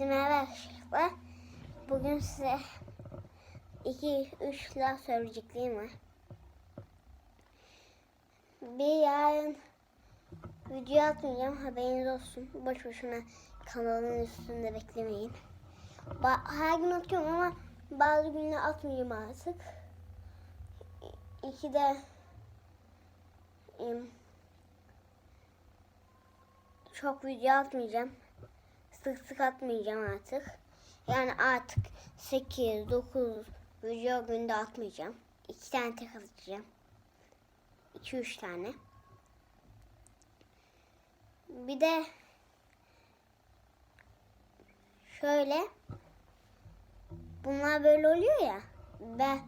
Merhaba arkadaşlar. Bugün size iki üç laf söyleyeceklerim var. Bir yarın video atmayacağım haberiniz olsun. Boş boşuna kanalın üstünde beklemeyin. Ba- her gün atıyorum ama bazı günler atmayacağım artık. İki de çok video atmayacağım. Sık sık atmayacağım artık. Yani artık 8-9 video günde atmayacağım. 2 tane tek atacağım. 2-3 tane. Bir de şöyle bunlar böyle oluyor ya. Ben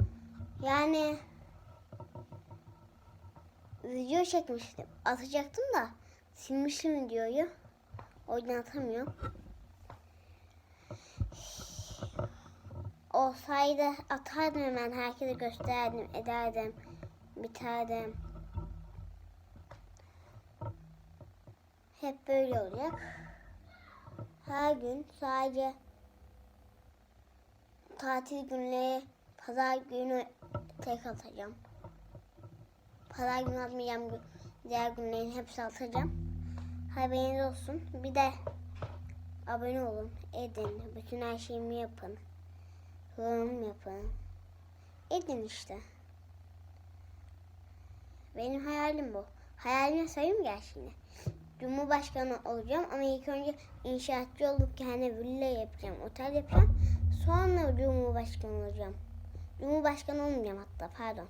yani video çekmiştim. Atacaktım da silmişim videoyu. O yüzden atamıyorum. Olsaydı atardım hemen herkese gösterdim, ederdim, biterdim. Hep böyle olacak. Her gün sadece tatil günleri, pazar günü tek atacağım. Pazar günü atmayacağım. Diğer günlerin hepsi atacağım. Haberiniz olsun. Bir de abone olun, edin. Bütün her şeyimi yapın. Yorum yapın. Edin işte. Benim hayalim bu. Hayalime sayım gerçeğini. Cumhurbaşkanı olacağım ama ilk önce inşaatçı olup kendi villa yapacağım, otel yapacağım. Sonra Cumhurbaşkanı olacağım. Cumhurbaşkanı olmayacağım hatta pardon.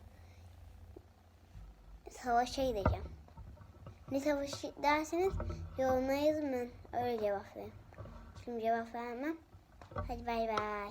Savaşa gideceğim. Ne savaşı derseniz yorumlara yazın ben öyle cevap veririm. Şimdi cevap vermem. Hadi bay bay.